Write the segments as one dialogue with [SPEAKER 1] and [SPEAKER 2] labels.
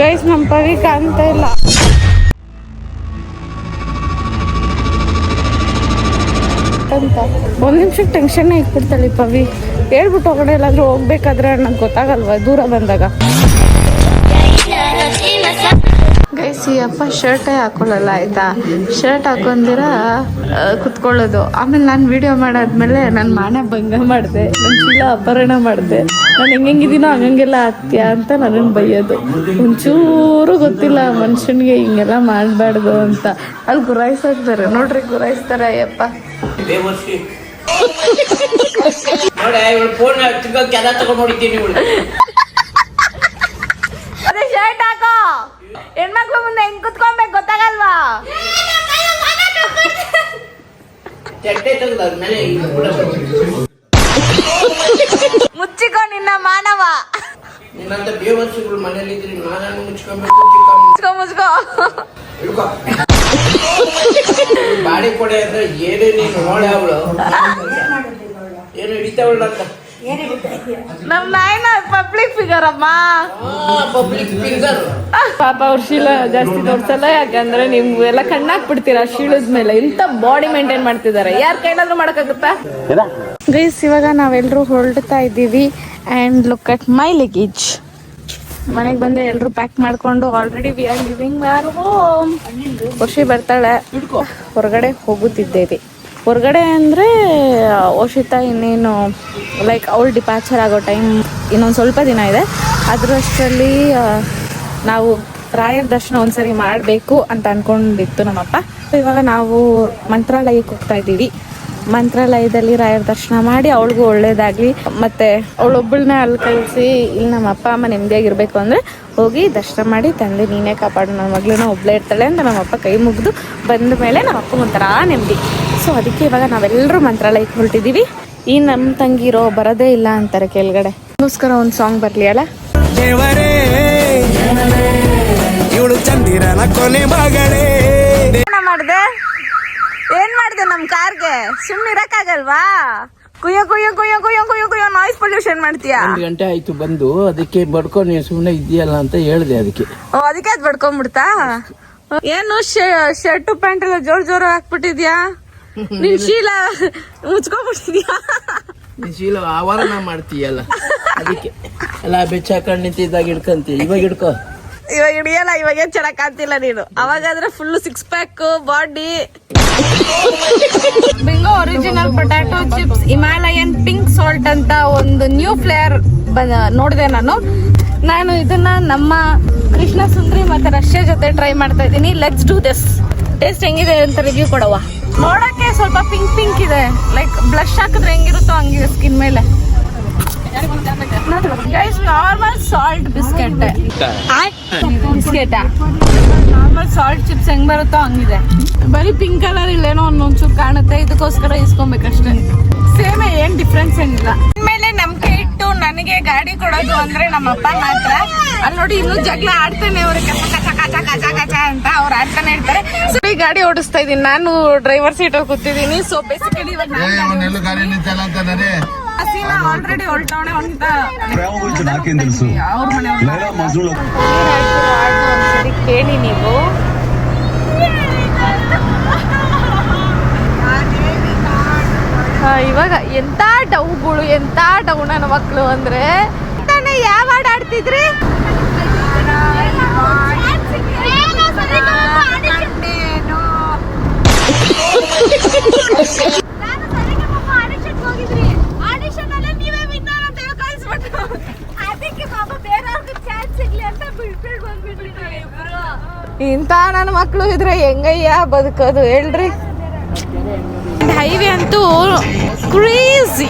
[SPEAKER 1] Guys ನಮ್ಮ ಪವಿ ಕಾಣ್ತಾ ಇಲ್ಲ. ಅಂತ ಒಂದು ನಿಮಿಷಕ್ಕೆ ಟೆನ್ಷನ್ ಇಟ್ಬಿಡ್ತಾಳೆ ಪವಿ. ಹೇಳ್ಬಿಟ್ಟು ಹೊರಗಡೆ ಎಲ್ಲಾದ್ರೂ ಹೋಗ್ಬೇಕಾದ್ರೆ ನಂಗೆ ಗೊತ್ತಾಗಲ್ವಾ? ದೂರ ಬಂದಾಗ. ಗೈಸ್ ಈ ಅಪ್ಪ ಶರ್ಟೇ ಹಾಕೊಳ್ಳಲ್ಲ, ಆಯ್ತಾ? ಶರ್ಟ್ ಹಾಕೊಂಡಿರ ಕುತ್ಕೊಳ್ಳೋದು. ಆಮೇಲೆ ನಾನು ವಿಡಿಯೋ ಮಾಡಾದ್ಮೇಲೆ ನಾನು ಮಾನ ಭಂಗ ಮಾಡಿದೆ. ನನ್ನ ಚೀಲ ಅಪಹರಣ ಮಾಡಿದೆ. ನಾನು ಹೆಂಗೆಂಗಿದ್ದೀನೋ ಹಂಗಂಗೆಲ್ಲ ಆಗ್ತೀಯಾ ಅಂತ ನನಗೆ ಬೈಯೋದು. ಒಂಚೂರು ಗೊತ್ತಿಲ್ಲ ಮನುಷ್ಯನಿಗೆ ಹಿಂಗೆಲ್ಲ ಮಾಡಬಾರ್ದು ಅಂತ. ಅಲ್ಲಿ ಗುರಾಯಿಸ್ತಾರೆ. ನೋಡ್ರಿ ಗುರಾಯಿಸ್ತಾರೆ ಅಯ್ಯಪ್ಪ. ಅದೇ ಶರ್ಟ್ ಹಾಕೋ. ಹೆಣ್ಮಕ್ಳು ಮುಂದೆ ಹೆಂಗ್ ಕುತ್ಕೊಬೇಕು ಗೊತ್ತಾಗಲ್ವಾ?
[SPEAKER 2] ಚಟ್ಟೆ ತೆಗ್ದು ಮೇಲೆ
[SPEAKER 1] ಮುಚ್ಚಿಕೋ ನಿನ್ನ ಮಾನವ.
[SPEAKER 2] ನಿನ್ನಂತ ಬೇವರ್ಸಿಗಳು ಮನೇಲಿ ಇದ್ರೆ
[SPEAKER 1] ಮುಚ್ಕೋ ಮುಚ್ಕೋ
[SPEAKER 2] ಹಿಡ್ಕೊ ಬಾಡಿ ಕೊಡೆ ಅಂದ್ರೆ ಏನೇ ನೀನು ನೋಡೆ ಅವಳು? ಏನು ಹಿಡಿತಾವಳ ಅಂತ?
[SPEAKER 1] ನಮ್ ನಾಯನ ಪಬ್ಲಿಕ್ ಫಿಗರ್ ಅಮ್ಮ.
[SPEAKER 2] ಪಬ್ಲಿಕ್ ಫಿಂಗರ್
[SPEAKER 1] ಪಾಪ ಅವ್ರ ಶೀಲ ಜಾಸ್ತಿ ತೋರ್ಸಲ್ಲ ಯಾಕಂದ್ರೆ ನಿಮ್ಗೆ ಎಲ್ಲ ಕಣ್ಣಾಕ್ಬಿಡ್ತೀರಾ ಶೀಳದ ಮೇಲೆ? ಇಂಥ ಬಾಡಿ ಮೇಂಟೈನ್ ಮಾಡ್ತಿದ್ದಾರೆ. ಯಾರ ಕೈನಾದ್ರೂ ಮಾಡಕ್ಕಾಗುತ್ತಾ? ಗೈಸ್ ಇವಾಗ ನಾವೆಲ್ಲರೂ ಹೊರಡ್ತಾ ಇದ್ದೀವಿ and look at my luggage ಮನೆಗೆ ಬಂದು ಎಲ್ಲರೂ ಪ್ಯಾಕ್ ಮಾಡ್ಕೊಂಡು already we are living our home Khushi ಬರ್ತಾಳೆ. ಹೊರಗಡೆ ಹೋಗುತ್ತಿದ್ದೇವೆ. ಹೊರಗಡೆ ಅಂದರೆ ಓಶಿತಾ ಇನ್ನೇನು ಲೈಕ್ ಅವಳು ಡಿಪಾರ್ಚರ್ ಆಗೋ ಟೈಮ್ ಇನ್ನೊಂದು ಸ್ವಲ್ಪ ದಿನ ಇದೆ. ಅದರಷ್ಟರಲ್ಲಿ ನಾವು ರಾಯರ ದರ್ಶನ ಒಂದ್ಸರಿ ಮಾಡಬೇಕು ಅಂತ ಅನ್ಕೊಂಡಿತ್ತು ನಮ್ಮಪ್ಪ. ಇವಾಗ ನಾವು ಮಂತ್ರಾಲಯಕ್ಕೆ ಹೋಗ್ತಾ ಇದ್ದೀವಿ. ಮಂತ್ರಾಲಯದಲ್ಲಿ ರಾಯರ ದರ್ಶನ ಮಾಡಿ ಅವಳಿಗೂ ಒಳ್ಳೇದಾಗಲಿ. ಮತ್ತೆ ಅವಳೊಬ್ಬಳನ್ನ ಅಲ್ಲಿ ಕಳಿಸಿ, ಇಲ್ಲಿ ನಮ್ಮ ಅಪ್ಪ ಅಮ್ಮ ನೆಮ್ಮದಿಯಾಗಿರ್ಬೇಕು ಅಂದ್ರೆ ಹೋಗಿ ದರ್ಶನ ಮಾಡಿ ತಂದೆ ನೀನೇ ಕಾಪಾಡು, ನನ್ನ ಮಗಳನ್ನ ಒಬ್ಬಳೇ ಇರ್ತಾಳೆ ಅಂತ ನಮ್ಮಪ್ಪ ಕೈ ಮುಗಿದು ಬಂದ ಮೇಲೆ ನಮ್ಮ ಅಪ್ಪ ಒಂಥರ ನೆಮ್ಮದಿ. ಸೊ ಅದಕ್ಕೆ ಇವಾಗ ನಾವೆಲ್ಲರೂ ಮಂತ್ರಾಲಯಕ್ಕೆ ಹೊರಟಿದ್ದೀವಿ. ಈ ನಮ್ಮ ತಂಗಿರೋ ಬರದೇ ಇಲ್ಲ ಅಂತಾರೆ ಕೆಳಗಡೆ. ಅದಕ್ಕೋಸ್ಕರ ಒಂದು ಸಾಂಗ್ ಬರಲಿ ಅಲ್ಲ
[SPEAKER 3] ದೇವರೇ ಇವಳು ಚಂದಿರನ ಕೊನೆ ಮಗಳೇ.
[SPEAKER 1] ಏನ ಮಾಡ್ದೆ? ಏನ್ ಮಾಡ್ದೆ ನಮ್ ಕಾರ್ಗೆ? ಸುಮ್ಮನೆ ಇರಕ್ಕಾಗಲ್ವಾ? ಕುಯ್ಯೋ ಕುಯ್ಯೋ ಕುಯ್ಯೋ ಕುಯ್ಯೋ ಕುಯ್ಯೋ ಕುಯ್ಯೋ ನಾಯ್ಸ್ ಪೊಲ್ಯೂಷನ್ ಮಾಡ್ತೀಯಾ?
[SPEAKER 2] ಒಂದು ಗಂಟೆ ಆಯ್ತು ಬಂದು ಅದಕ್ಕೆ ಬಡ್ಕೊ ನೀನು ಸುಮ್ಮನೆ ಇದೆಯಲ್ಲ ಅಂತ ಹೇಳಿದೆ ಅದಕ್ಕೆ.
[SPEAKER 1] ಓ ಅದಕ್ಕೆ ಅದು ಬಡ್ಕೊಂಡ್ಬಿಡ್ತಾ ಏನು ಶರ್ಟ್ ಪ್ಯಾಂಟ್ ಎಲ್ಲ ಜೋರ್ ಜೋರ್ ಹಾಕ್ಬಿಟ್ಟಿದ್ಯಾ? ನಿನ್ ಶೀಲ ಮುಚ್ಕೊಂಡ್ಬಿಟ್ಟಿದ್ಯಾ
[SPEAKER 2] ಆವರಣ ಮಾಡ್ತೀಯಲ್ಲ? ಅದಕ್ಕೆ. ಎಲ್ಲ ಬೆಚ್ಚಾಕೊಂಡು ನಿಂತಿದ್ದಾಗ ಹಿಡ್ಕಂತೀಯ. ಇವಾಗ ಹಿಡ್ಕೊ.
[SPEAKER 1] ಇವಾಗ ಹಿಡಿಯಲ್ಲ ಇವಾಗ ಏನ್ ಚೆನ್ನಾಗ್ ಕಾಣ್ತಿಲ್ಲ ನೀನು. ಅವಾಗಾದ್ರೆ full six pack body Bingo original potato chips Himalayan pink salt ಅಂತ ಒಂದು ನ್ಯೂ ಫ್ಲೇವರ್ ನೋಡಿದೆ ನಾನು. ನಾನು ಇದನ್ನ ನಮ್ಮ ಕೃಷ್ಣ ಸುಂದ್ರಿ ಮತ್ತೆ ರಷ್ಯಾ ಜೊತೆ ಟ್ರೈ ಮಾಡ್ತಾ ಇದ್ದೀನಿ. ಲೆಟ್ಸ್ ಡೂ ದಿಸ್ ಟೇಸ್ಟ್ ಹೆಂಗಿದೆ ಅಂತ ರಿವ್ಯೂ ಕೊಡವ ನೋಡಕ್ಕೆ ಸ್ವಲ್ಪ ಪಿಂಕ್ ಪಿಂಕ್ ಇದೆ. ಲೈಕ್ ಬ್ಲಶ್ ಹಾಕಿದ್ರೆ ಹೆಂಗಿರುತ್ತೋ ಹಂಗಿದೆ ಸ್ಕಿನ್ ಮೇಲೆ. Normal salt biscuit biscuit normal salt chips ಹೆಂಗ್ ಬರುತ್ತೋ ಹಂಗಿದೆ. ಬರೀ ಪಿಂಕ್ ಕಲರ್ ಇಲ್ಲೇನೋ ಒಂದೊಂಚೂರು ಕಾಣುತ್ತೆ. ಇದಕ್ಕೋಸ್ಕರ ಇಸ್ಕೊಬೇಕಷ್ಟೇ. ಸೇಮ್ ಏನ್ ಡಿಫ್ರೆನ್ಸ್ ಏನಿಲ್ಲ. ಮೇಲೆ ನಂಬಿಕೆ ಇಟ್ಟು ನನಗೆ ಗಾಡಿ ಕೊಡೋದು ಅಂದ್ರೆ ನಮ್ಮ ಅಪ್ಪ ಮಾತ್ರ. ಅಲ್ಲಿ ನೋಡಿ ಇನ್ನೂ ಜಗಳ ಆಡ್ತಾನೆ ಅವ್ರಿಗೆ ಅಂತ ಅವ್ರು ಆಡ್ತಾನೆ ಇರ್ತಾರೆ. ಸೊ ಈ ಗಾಡಿ ಓಡಿಸ್ತಾ ಇದೀನಿ ನಾನು ಡ್ರೈವರ್ ಸೀಟ್ ಹೋಗಿ ಕೂತಿದ್ದೀನಿ. ಸೊ ಬೇಸಿಕಲಿ ಇವಾಗ ಆಲ್ರೆಡಿ ಕೇಳಿ ನೀವು ಇವಾಗ ಎಂತ ಡೌಗಳು ಎಂತ ಡೌ ಮಕ್ಕಳು ಅಂದ್ರೆ. ಯಾವ ಹಾಡು ಆಡ್ತಿದ್ರಿ ಇಂಥ ನನ್ನ ಮಕ್ಕಳು ಇದ್ರೆ ಹೆಂಗಯ್ಯ ಬದುಕೋದು ಹೇಳ್ರಿ. ಹೈವೇ ಅಂತೂ ಕ್ರೇಜಿ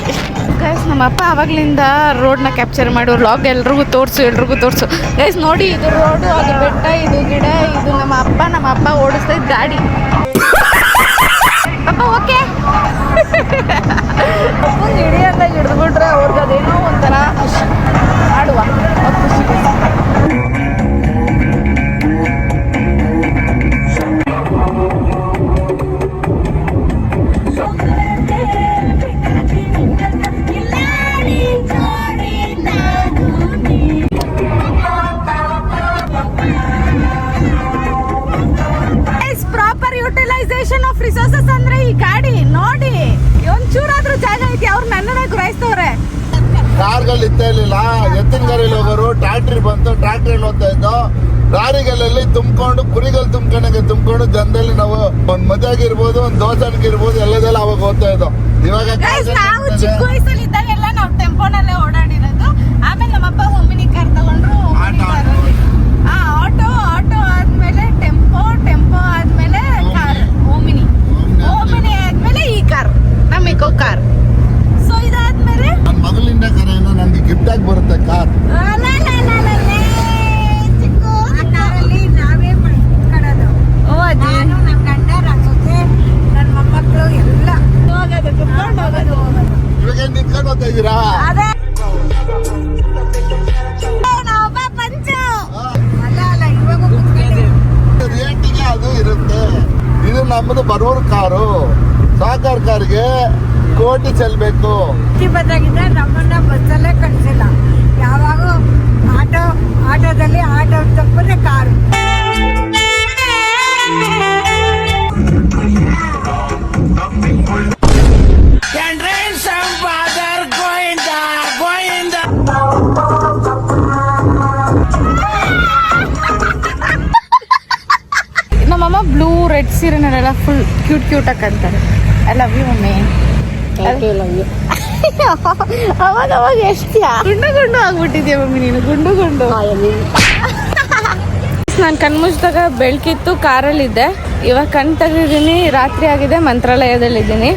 [SPEAKER 1] ಗೈಸ್ ನಮ್ಮ ಅಪ್ಪ ಆವಾಗ್ಲಿಂದ ರೋಡ್ನ ಕ್ಯಾಪ್ಚರ್ ಮಾಡೋರು ಲಾಗ್ ಎಲ್ರಿಗೂ ತೋರಿಸು ಎಲ್ರಿಗೂ ತೋರಿಸು. ಗೈಸ್ ನೋಡಿ ಇದು ರೋಡು ಅದು ಬೆಟ್ಟ ಇದು ಗಿಡ ಇದು ನಮ್ಮ ಅಪ್ಪ ನಮ್ಮ ಅಪ್ಪ ಓಡಿಸ್ತಾ ಇದ್ದ ಗಾಡಿ. ಅಪ್ಪ ಓಕೆ ಹಿಡಿಯಲ್ಲ ಹಿಡಿದ್ಬಿಟ್ರೆ ಅವ್ರಿಗೆ ಅದೇನೋ
[SPEAKER 4] ದೋಸೆಗೆ ಇರ್ಬೋದು ಎಲ್ಲದೆಲ್ಲ ಅವಾಗ ಓದ್ತಾ ಇದ್ದೋ. ಇವಾಗ
[SPEAKER 1] ಕ್ಯೂಟ್ ಕ್ಯೂಟ್ ಆಗಿ ಅಂತಾರೆ ಐ ಲವ್ ಯು ಮಮ್ಮಿ. ಅವಾಗ ಅವಾಗ ಎಷ್ಟ್ಯಾ ಗುಂಡು ಗುಂಡು ಆಗ್ಬಿಟ್ಟಿದ್ಯಾ ಮಮ್ಮಿ ನೀನು? ಗುಂಡು ಗುಂಡು. ನಾನು ಕಣ್ಮುಚ್ದಾಗ ಬೆಳಕಿತ್ತು ಕಾರಲ್ಲಿದ್ದೆ ಇವಾಗ ಕಣ್ ತೆಗೆದಿದ್ದೀನಿ ರಾತ್ರಿ ಆಗಿದೆ ಮಂತ್ರಾಲಯದಲ್ಲಿದ್ದೀನಿ.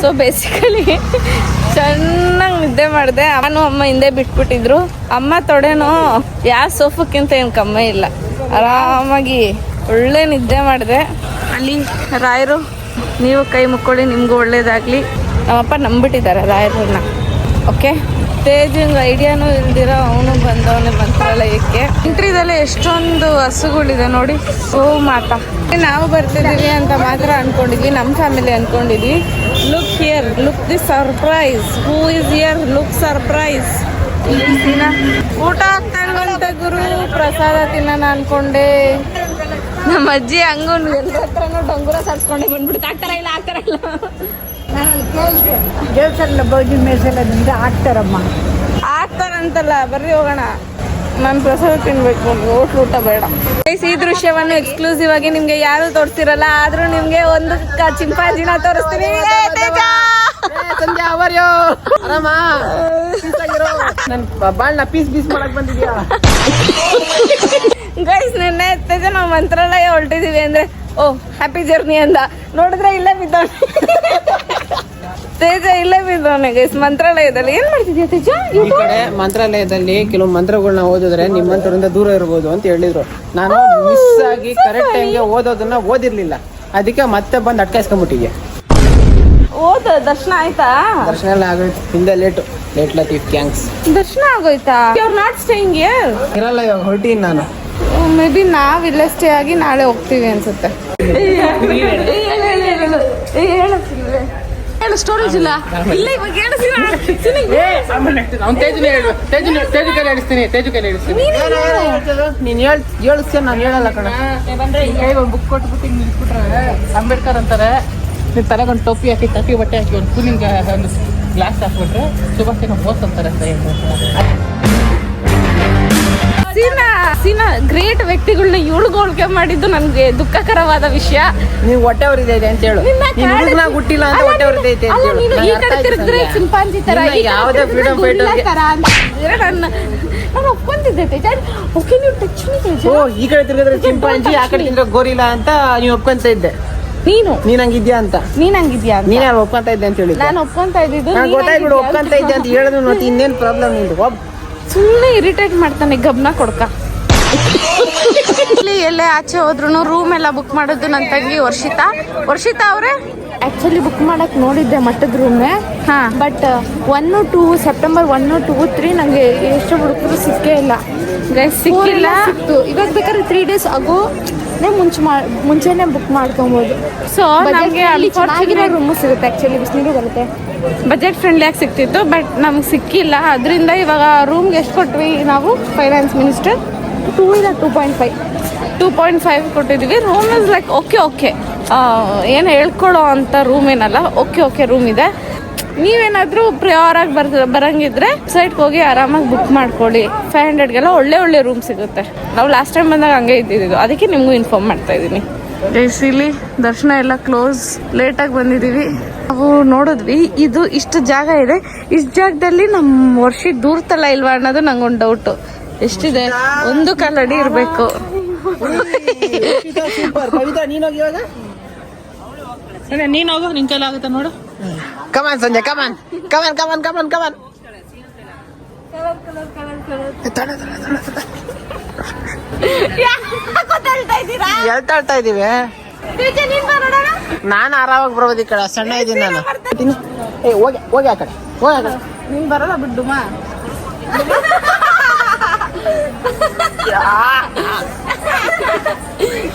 [SPEAKER 1] ಸೊ ಬೇಸಿಕಲಿ ಚೆನ್ನಾಗಿ ನಿದ್ದೆ ಮಾಡಿದೆ. ಅವನು ಅಮ್ಮ ಹಿಂದೆ ಬಿಟ್ಬಿಟ್ಟಿದ್ರು. ಅಮ್ಮ ತೊಡೆನೋ ಯಾವ ಸೋಫಕ್ಕಿಂತ ಏನು ಕಮ್ಮಿ ಇಲ್ಲ. ಆರಾಮಾಗಿ ಒಳ್ಳೆ ನಿದ್ದೆ ಮಾಡಿದೆ. ಅಲ್ಲಿ ರಾಯರು ನೀವು ಕೈ ಮುಕ್ಕೊಳ್ಳಿ, ನಿಮಗೂ ಒಳ್ಳೇದಾಗಲಿ. ನಮ್ಮಪ್ಪ ನಂಬಿಟ್ಟಿದ್ದಾರೆ ರಾಯರನ್ನ. ಓಕೆ ತೇಜಿನ ಐಡಿಯಾನೂ ಇಲ್ದಿರೋ ಅವನು ಬಂದವನು ಮಂತ್ರಾಲಯಕ್ಕೆ. ಎಂಟ್ರಿದಲ್ಲೇ ಎಷ್ಟೊಂದು ಹಸುಗಳಿದೆ ನೋಡಿ. ಓ ಮಾತಾ ನಾವು ಬರ್ತಿದ್ದೀವಿ ಅಂತ ಮಾತ್ರ ಅನ್ಕೊಂಡಿದ್ವಿ ನಮ್ಮ family ಅನ್ಕೊಂಡಿದ್ವಿ. Look here look the surprise who is here look surprise ಊಟ ಆಗ್ತಾ ಗುರು? ಪ್ರಸಾದ ತಿನ್ನೋಣ ಅನ್ಕೊಂಡೆ. ನಮ್ಮ ಅಜ್ಜಿ ಹಂಗು ಎಲ್ಲರ ಹತ್ರನೂ ಡೊಂಗುರ ಸರ್ಸ್ಕೊಂಡೆ ಬಂದ್ಬಿಡ್ತು. ಆಗ್ತಾರ ಇಲ್ಲ ಆಗ್ತಾರ ಇಲ್ಲ.
[SPEAKER 5] ನಾನು ದೇವಸ್ಥಾನ ಬೌದ್ಧಿ ಮೇಸಲದಿಂದ ಹಾಕ್ತಾರಮ್ಮ.
[SPEAKER 1] ಆಗ್ತಾರಂತಲ್ಲ ಬರ್ರಿ ಹೋಗೋಣ. ನಾನು ಪ್ರಸಾದ ತಿನ್ಬೇಕು ಹೋಟ್ಲು ಊಟ ಬೇಡ. ಈ ದೃಶ್ಯವನ್ನು ಎಕ್ಸ್ಕ್ಲೂಸಿವ್ ಆಗಿ ನಿಮ್ಗೆ ಯಾರು ತೋರಿಸ್ತಿರಲ್ಲ ಆದ್ರೂ ನಿಮ್ಗೆ ಒಂದು ಚಿಂಪಾಂಜಿನ ತೋರಿಸ್ತೀನಿ. ತೇಜ!
[SPEAKER 2] ಬಾಳ್ನ ಪೀಸ್ ಪೀಸ್ ಮಾಡಕ್ ಬಂದಿದ್ಯಾ?
[SPEAKER 1] ಗೈಸ್ ನಿನ್ನೆ ತೇಜ ನಾವು ಮಂತ್ರಾಲಯ ಹೊರಟಿದೀವಿ ಅಂದ್ರೆ ಓ ಹ್ಯಾಪಿ ಜರ್ನಿ ಅಂದ. ನೋಡಿದ್ರೆ ಇಲ್ಲೇ ಬಿದ್ದವನೆ. ತೇಜ ಇಲ್ಲೇ ಬಿದ್ದವನೆ ಗೈಸ್ ಮಂತ್ರಾಲಯದಲ್ಲಿ. ಏನ್ ಮಾಡ್ತಿದ್ಯಾ ತೇಜ?
[SPEAKER 2] ಈ ಕಡೆ ಮಂತ್ರಾಲಯದಲ್ಲಿ ಕೆಲವು ಮಂತ್ರಗಳನ್ನ ಓದಿದ್ರೆ ನಿಮ್ಮಂತರಿಂದ ದೂರ ಇರ್ಬೋದು ಅಂತ ಹೇಳಿದ್ರು. ನಾನು ಮಿಸ್ ಆಗಿ ಕರೆಕ್ಟ್ ಟೈಮ್ಗೆ ಓದೋದನ್ನ ಓದಿರ್ಲಿಲ್ಲ. ಅದಕ್ಕೆ ಮತ್ತೆ ಬಂದು ಅಟ್ಕಾಯಿಸ್ಕೊಂಡ್ಬಿಟ್ಟಿಗೆ
[SPEAKER 1] ಓದ ದರ್ಶನ ಆಯ್ತಾ?
[SPEAKER 2] ದರ್ಶನ ಎಲ್ಲ ಆಗೋಯ್ತು. ಹಿಂದೆ ಲೇಟು ಲೇಟ್ ಥ್ಯಾಂಕ್ಸ್
[SPEAKER 1] ದರ್ಶನ ಆಗೋಯ್ತಾ? ಯು ನಾಟ್ ಸ್ಟೇಯಿಂಗ್ ಇಯರ್
[SPEAKER 2] ಇರಲ್ಲ ಇವಾಗ ಹೊರಟೀನಿ ನಾನು.
[SPEAKER 1] ಮೇ ಬಿ ನಾವ್ ಇಲ್ಲೇ ಸ್ಟೇ ಆಗಿ ನಾಳೆ ಹೋಗ್ತೀವಿ ಅನ್ಸುತ್ತೆ. ಹೇಳು ಸ್ಟೋರೇಜ್ ಇಲ್ಲ? ಇಲ್ಲ ಇವಾಗ ಹೇಳು
[SPEAKER 2] ಅವ್ನು ತೇಜುನೇ ಹೇಳು. ತೇಜು ತೇಜು ಕೈ ಹೇಳಿಸ್ತೀನಿ ತೇಜು ಕೈ ಹೇಳಿಸ್ತೀನಿ ನೀನು ಹೇಳು. ಹೇಳಿಸ್ತೀನಿ ನಾನು ಹೇಳಲ್ಲ ಕಣ. ಕೈ ಒಂದು ಬುಕ್ ಕೊಟ್ಬಿಟ್ಟು ನಿಲ್ಸ್ಬಿಟ್ರೆ ಅಂಬೇಡ್ಕರ್ ಅಂತಾರೆ. ನೀನು ತಲೆಗೆ ಒಂದು ಟೋಪಿ ಹಾಕಿ ತಪ್ಪಿ ಬಟ್ಟೆ ಹಾಕಿ ಒಂದು ಕೂಲಿಂಗ್ ಒಂದು ಗ್ಲಾಸ್ ಹಾಕ್ಬಿಟ್ರೆ ಸುಭಾಷ್ ಚಂದ್ರ ಬೋಸ್ ಅಂತಾರೆ ಅಂತ ಹೇಳ್ತಾರೆ
[SPEAKER 1] ಸೀನಾ ಸೀನಾ ಗ್ರೇಟ್ ವ್ಯಕ್ತಿಗಳನ್ನ ಇವಳುಗೋಳ್ಕೆ ಮಾಡಿದ್ದು ನನ್ಗೆ ದುಃಖಕರವಾದ ವಿಷಯ.
[SPEAKER 2] ನೀವು ಹೊಟ್ಟೆ ಇದೆ ಅಂತ ಹೇಳು.
[SPEAKER 1] ನಿನ್ನ
[SPEAKER 2] ನೀನು ಹುಟ್ಟಿಲ್ಲ ಅಂತ ಹೊಟ್ಟೆ ಅಂತ
[SPEAKER 1] ಅಲ್ಲ, ನೀನು ಈ ಕಡೆ ತಿರುಗಿದ್ರೆ
[SPEAKER 2] ಸಂಧ್ಯಾ.
[SPEAKER 1] ಚಿಂಪಾಂಜಿ ತರ
[SPEAKER 2] ಯಾವುದೇ ಫ್ರೀಡಮ್
[SPEAKER 1] ಗೊರಿಲ್ಲಾ ತರ ಅಂತ ನನ್ನ ನಾನು ಒಪ್ಕೊಂತಿದ್ದೆ ತೇಜಾನ್. ಓಕೆ ನೀವು ಟಚ್ ಮೀ ತೇಜ
[SPEAKER 2] ಓ ಈ ಕಡೆ ತಿರುಗಿದ್ರೆ ಚಿಂಪಾಂಜಿ ಆ ಕಡೆ ತಿರುಗಿದ್ರೆ ಗೋರಿಲ್ಲ ಅಂತ ನೀವು ಒಪ್ಕೊಂತ ಇದ್ದೆ.
[SPEAKER 1] ನೀನು?
[SPEAKER 2] ನೀನ್ ಹಂಗಿದ್ಯಾ ಅಂತ.
[SPEAKER 1] ನೀನ್ ಹಂಗಿದ್ಯಾ
[SPEAKER 2] ನೀನ್ ಒಪ್ಕೊಂತ ಇದ್ದೆ ಅಂತ ಹೇಳಿ
[SPEAKER 1] ನಾನು ಒಪ್ಕೊಂತ ಇದ್ದಿದ್ದು ಗೊತ್ತಾಯ್ತು
[SPEAKER 2] ಒಪ್ಕೊಂತ ಇದ್ದೆ ಅಂತ ಹೇಳಿದ್ರು ಮತ್ತೆ ಇನ್ನೇನ್ ಪ್ರಾಬ್ಲಮ್ ನಿಂದು? ಒಬ್
[SPEAKER 1] ಸುಮ್ಮನೆ ಇರಿಟೇಟ್ ಮಾಡ್ತಾನೆ ಗಬ್ನ ಕೊಡ್ಕ. ಇಲ್ಲಿ ಎಲ್ಲೇ ಆಚೆ ಹೋದ್ರು ರೂಮ್ ಎಲ್ಲ ಬುಕ್ ಮಾಡೋದು ನನ್ನ ತಂಗಿ ವರ್ಷಿತಾ. ವರ್ಷಿತಾ ಅವ್ರೆ? ಆಕ್ಚುಲಿ ಬುಕ್ ಮಾಡಕ್ ನೋಡಿದ್ದೆ ಮಟ್ಟದ ರೂಮ್ ಹಾ. But one two September one two three ನಂಗೆ ಎಷ್ಟು ಹುಡುಕರು ಸಿಕ್ಕೇ ಇಲ್ಲ. ಸಿಕ್ಕಿಲ್ಲ. ಸಿಕ್ತು. ಇವಾಗ ಬೇಕಾದ್ರೆ ತ್ರೀ ಡೇಸ್ ಆಗೋ ಮುಂಚೆ ಮುಂಚೆನೆ ಬುಕ್ ಮಾಡ್ಕೊಬೋದು. ಸೊ ನಮಗೆ ಚೆನ್ನಾಗಿರೋ ರೂಮು ಸಿಗುತ್ತೆ ಆ್ಯಕ್ಚುಲಿ ಬಿಸಿನೀರು ಬರುತ್ತೆ. ಬಜೆಟ್ ಫ್ರೆಂಡ್ಲಿಯಾಗಿ ಸಿಕ್ತಿತ್ತು ಬಟ್ ನಮ್ಗೆ ಸಿಕ್ಕಿಲ್ಲ. ಅದರಿಂದ ಇವಾಗ ರೂಮ್ಗೆ ಎಷ್ಟು ಕೊಟ್ವಿ ನಾವು? ಫೈನಾನ್ಸ್ ಮಿನಿಸ್ಟರ್ ಟೂ ಇಲ್ಲ two point five two point five ಕೊಟ್ಟಿದ್ವಿ room is like okay okay ಏನು ಹೇಳ್ಕೊಳ್ಳೋ ಅಂಥ ರೂಮ್ ಏನಲ್ಲ ಓಕೆ ಓಕೆ ರೂಮ್ ಇದೆ. ನೀವೇನಾದರೂ ಪ್ರಿಯೋರ್ ಆಗಿ ಬರ್ ಬರಂಗಿದ್ರೆ ಸೈಟ್ಗೆ ಹೋಗಿ ಆರಾಮಾಗಿ ಬುಕ್ ಮಾಡ್ಕೊಳ್ಳಿ. ಫೈವ್ ಹಂಡ್ರೆಡ್ಗೆಲ್ಲ ಒಳ್ಳೆ ಒಳ್ಳೆ ರೂಮ್ ಸಿಗುತ್ತೆ. ನಾವು ಲಾಸ್ಟ್ ಟೈಮ್ ಬಂದಾಗ ಹಂಗೆ ಇದ್ದಿದ್ದು. ಅದಕ್ಕೆ ನಿಮಗೂ ಇನ್ಫಾರ್ಮ್ ಮಾಡ್ತಾ ಇದ್ದೀನಿ. ಇಲ್ಲಿ ದರ್ಶನ ಎಲ್ಲ ಕ್ಲೋಸ್ ಲೇಟಾಗಿ ಬಂದಿದ್ದೀವಿ ನಾವು ನೋಡಿದ್ವಿ ಇದು ಇಷ್ಟು ಜಾಗ ಇದೆ. ಇಷ್ಟು ಜಾಗದಲ್ಲಿ ನಮ್ಮ ವರ್ಷ ದೂರ್ತಲ್ಲ ಇಲ್ವಾ ಅನ್ನೋದು ನಂಗೊಂದು ಡೌಟು ಎಷ್ಟಿದೆ? ಒಂದು ಕಾಲಡಿ ಇರಬೇಕು.
[SPEAKER 2] ನೀನು ನೀನ್ ಹೋಗಿ ಇವಾಗ? ನೀನ್ ಹೋಗು ನಿನ್ ಕೈಲಾಗುತ್ತೆ ನೋಡು. ಕಮಾನ್ ಸಂಜೆ come on come on come on come on come on ಎಳ್ತಾಳ್ತಾ ಇದೀವಿ. ನಾನು ಆರಾಮಾಗಿ ಬರೋದು ಈ ಕಡೆ ಸಣ್ಣ ಇದ್ದೀನಿ ನಾನು. ಏ ಹೋಗಿ ಹೋಗಿ ಆ ಕಡೆ ಹೋಗಿ ಆ ಕಡೆ.
[SPEAKER 1] ನೀನ್ ಬರಲ್ಲ ಬಿಡ್ಡುಮ?